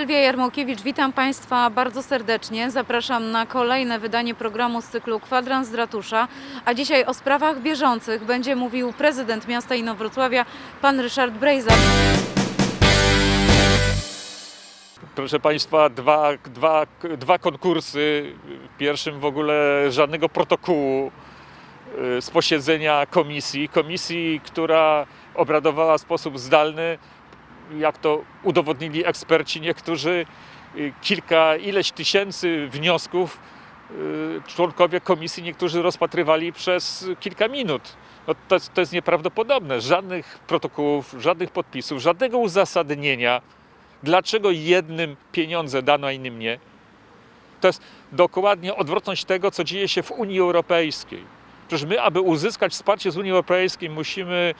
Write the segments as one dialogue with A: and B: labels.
A: Sylwia Jarmokiewicz, witam Państwa bardzo serdecznie. Zapraszam na kolejne wydanie programu z cyklu Kwadrans z Ratusza. A dzisiaj o sprawach bieżących będzie mówił prezydent miasta Inowrocławia, pan Ryszard Brejza.
B: Proszę Państwa, dwa, dwa, dwa konkursy. W pierwszym w ogóle żadnego protokołu y, z posiedzenia komisji. Komisji, która obradowała w sposób zdalny, jak to udowodnili eksperci niektórzy, y, kilka, ileś tysięcy wniosków y, członkowie komisji niektórzy rozpatrywali przez kilka minut. No to, to jest nieprawdopodobne. Żadnych protokołów, żadnych podpisów, żadnego uzasadnienia dlaczego jednym pieniądze dano, a innym nie. To jest dokładnie odwrotność tego, co dzieje się w Unii Europejskiej. Przecież my, aby uzyskać wsparcie z Unii Europejskiej, musimy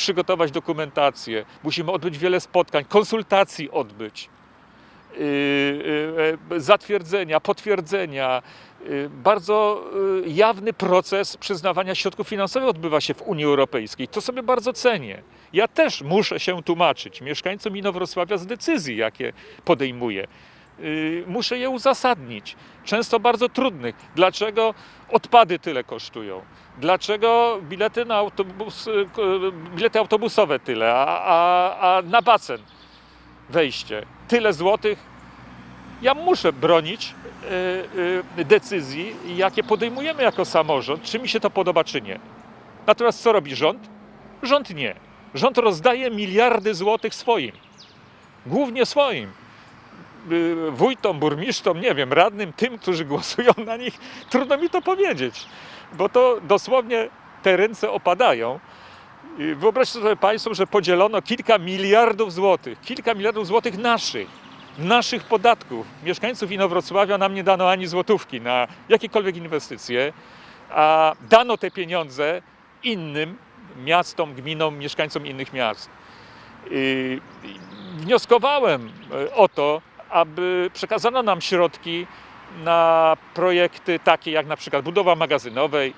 B: przygotować dokumentację, musimy odbyć wiele spotkań, konsultacji odbyć, yy, yy, zatwierdzenia, potwierdzenia. Yy, Bardzo jawny proces przyznawania środków finansowych odbywa się w Unii Europejskiej. To sobie bardzo cenię. Ja też muszę się tłumaczyć mieszkańcom Inowrocławia z decyzji, jakie podejmuję. Yy, Muszę je uzasadnić, często bardzo trudnych. Dlaczego odpady tyle kosztują? Dlaczego bilety, na autobus, ko- bilety autobusowe tyle, a, a, a na basen wejście tyle złotych? Ja muszę bronić yy, decyzji, jakie podejmujemy jako samorząd, czy mi się to podoba, czy nie. Natomiast co robi rząd? Rząd nie. Rząd rozdaje miliardy złotych swoim. Głównie swoim. Y, Wójtom, burmistrzom, nie wiem, radnym, tym, którzy głosują na nich, trudno mi to powiedzieć, bo to dosłownie te ręce opadają. Y, Wyobraźcie sobie Państwo, że podzielono kilka miliardów złotych, kilka miliardów złotych naszych, naszych podatków. Mieszkańców Inowrocławia nam nie dano ani złotówki na jakiekolwiek inwestycje, a dano te pieniądze innym miastom, gminom, mieszkańcom innych miast. I wnioskowałem e, o to, aby przekazano nam środki na projekty takie jak na przykład budowa magazynowej,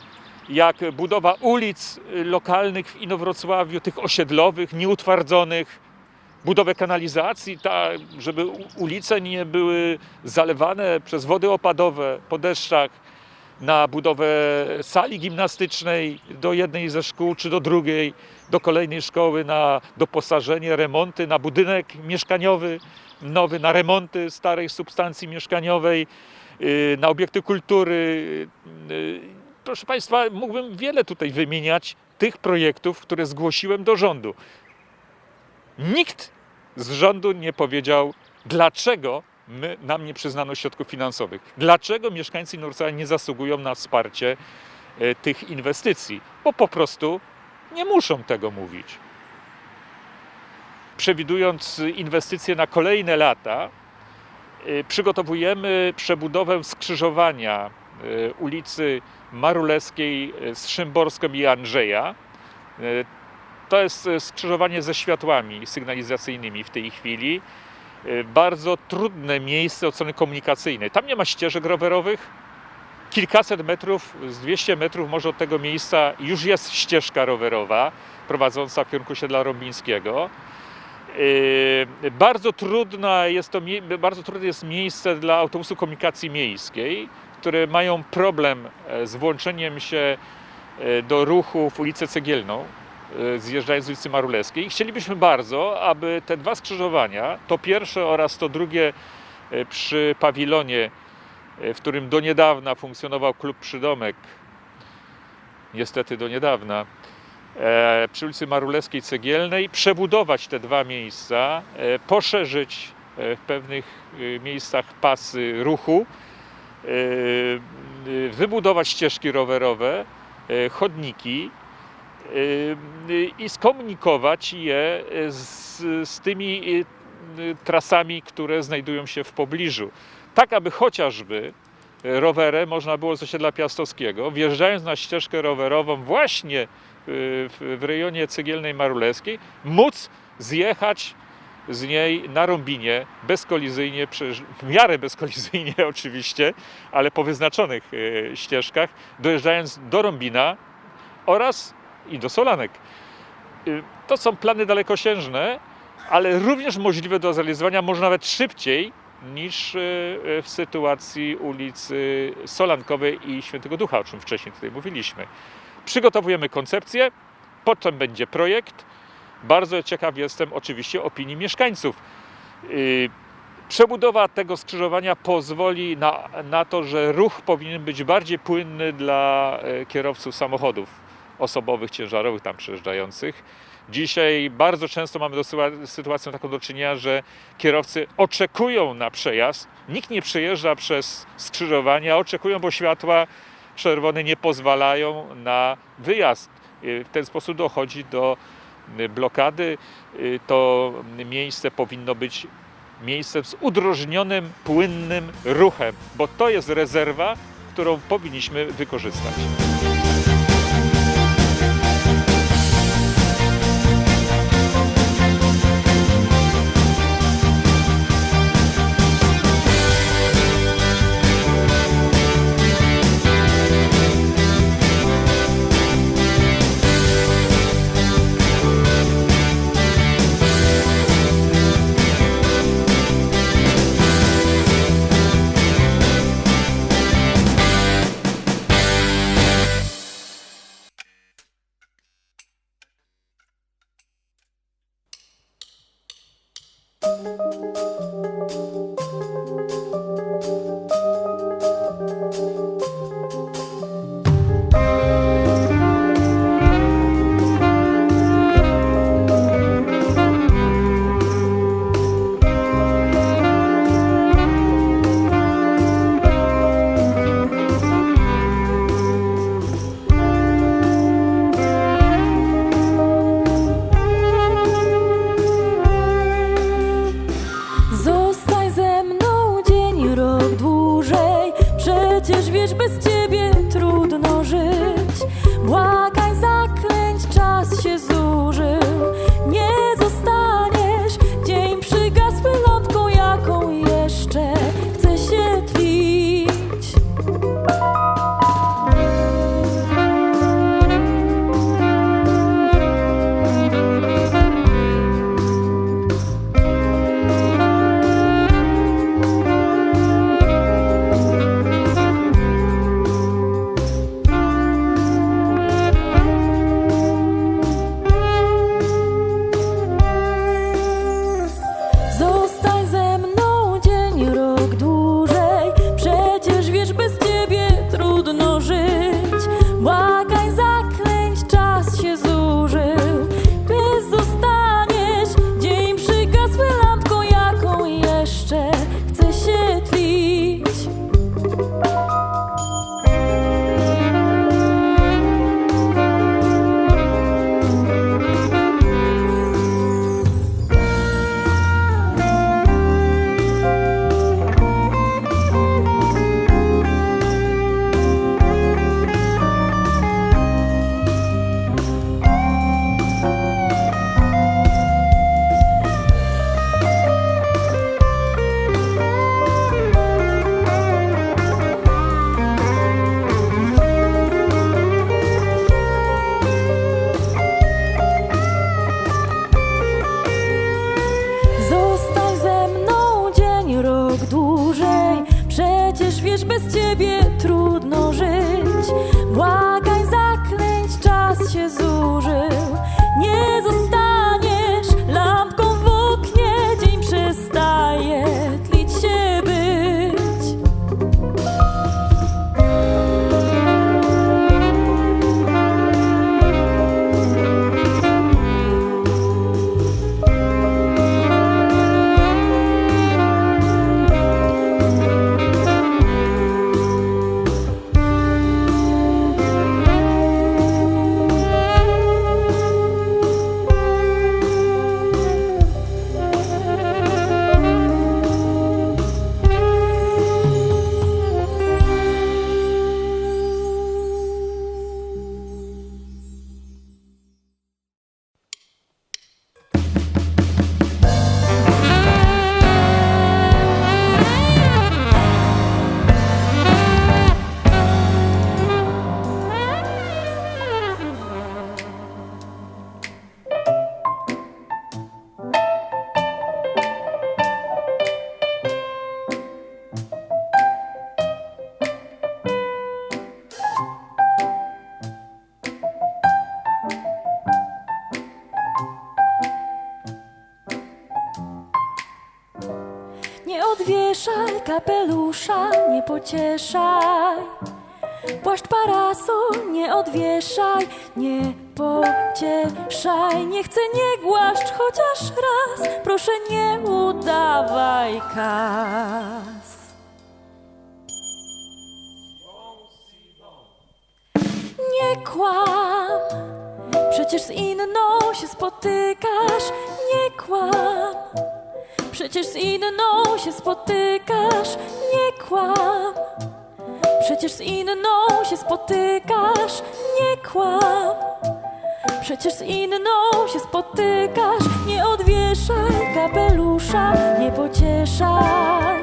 B: jak budowa ulic lokalnych w Inowrocławiu, tych osiedlowych, nieutwardzonych, budowę kanalizacji, tak, żeby ulice nie były zalewane przez wody opadowe po deszczach, na budowę sali gimnastycznej do jednej ze szkół, czy do drugiej, do kolejnej szkoły, na doposażenie, remonty, na budynek mieszkaniowy nowy, na remonty starej substancji mieszkaniowej, yy, na obiekty kultury. Yy, Proszę Państwa, mógłbym wiele tutaj wymieniać tych projektów, które zgłosiłem do rządu. Nikt z rządu nie powiedział, dlaczego my, nam nie przyznano środków finansowych. Dlaczego mieszkańcy Inowrocławia nie zasługują na wsparcie tych inwestycji? Bo po prostu nie muszą tego mówić. Przewidując inwestycje na kolejne lata, e, przygotowujemy przebudowę skrzyżowania e, ulicy Maruleskiej e, z Szymborską i Andrzeja. To jest skrzyżowanie ze światłami sygnalizacyjnymi w tej chwili. Bardzo trudne miejsce od strony komunikacyjnej. Tam nie ma ścieżek rowerowych. Kilkaset metrów, z 200 metrów może od tego miejsca już jest ścieżka rowerowa prowadząca w kierunku siedla Rąbińskiego. E, Bardzo, trudna jest to, bardzo trudne jest miejsce dla autobusu komunikacji miejskiej, które mają problem e, z włączeniem się e, do ruchu w ulicę Cegielną, e, zjeżdżając z ulicy Maruleskiej. Chcielibyśmy bardzo, aby te dwa skrzyżowania, to pierwsze oraz to drugie przy pawilonie, w którym do niedawna funkcjonował klub Przydomek, niestety do niedawna, przy ulicy Maruleskiej Cegielnej, przebudować te dwa miejsca, e, poszerzyć e, w pewnych e, miejscach pasy ruchu, e, e, wybudować ścieżki rowerowe, e, chodniki e, i skomunikować je z, z tymi e, trasami, które znajdują się w pobliżu. Tak, aby chociażby rowerem można było z osiedla Piastowskiego, wjeżdżając na ścieżkę rowerową właśnie w, rejonie Cegielnej Maruleskiej, móc zjechać z niej na Rąbinie bezkolizyjnie, w miarę bezkolizyjnie oczywiście, ale po wyznaczonych y, ścieżkach, dojeżdżając do Rąbina oraz i do Solanek. Y, To są plany dalekosiężne, ale również możliwe do zrealizowania, może nawet szybciej niż e, w sytuacji ulicy Solankowej i Świętego Ducha, o czym wcześniej tutaj mówiliśmy. Przygotowujemy koncepcję, potem będzie projekt. Bardzo ciekaw jestem oczywiście opinii mieszkańców. Yy, Przebudowa tego skrzyżowania pozwoli na, na to, że ruch powinien być bardziej płynny dla e, kierowców samochodów osobowych, ciężarowych tam przejeżdżających. Dzisiaj bardzo często mamy do sytua- sytuacją taką do czynienia, że kierowcy oczekują na przejazd. Nikt nie przejeżdża przez skrzyżowanie, a oczekują, bo światła czerwone nie pozwalają na wyjazd. Y, W ten sposób dochodzi do y, blokady. Y, To miejsce powinno być miejscem z udrożnionym, płynnym ruchem, bo to jest rezerwa, którą powinniśmy wykorzystać.
C: Rok dłużej. Przecież wiesz, bez ciebie trudno żyć. Błagań, zaklęć, czas się zużył. Wiesz, bez ciebie trudno żyć. Kapelusza, nie pocieszaj. Płaszcz parasol nie odwieszaj, nie pocieszaj. Nie chcę, nie głaszcz chociaż raz, proszę nie udawaj kas. Nie kłam, przecież z inną się spotykasz. Nie kłam, przecież z inną się spotykasz. Nie kłam. Przecież z inną się spotykasz, nie kłam. Przecież z inną się spotykasz, nie odwieszaj kapelusza, nie pocieszaj.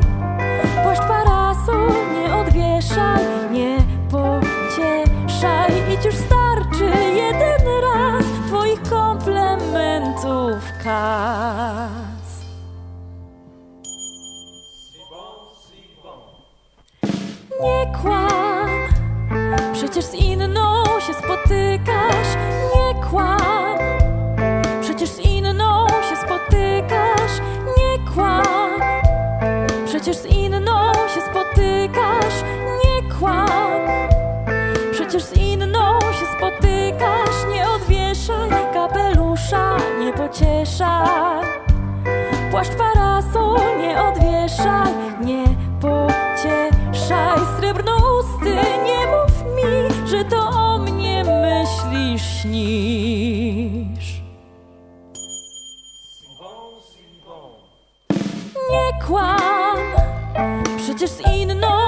C: Płaszcz parasol, nie odwieszaj, nie pocieszaj. Idź już starczy jeden raz twoich komplementów kas. Przecież z inną się spotykasz. Nie kłam, przecież z inną się spotykasz. Nie kłam, przecież z inną się spotykasz. Nie kłam, przecież z inną się spotykasz. Nie odwieszaj kapelusza, nie pocieszaj. Płaszcz parasol nie odwieszaj, nie pocieszaj Srebrnousty, śnisz. Nie kłam, przecież z inną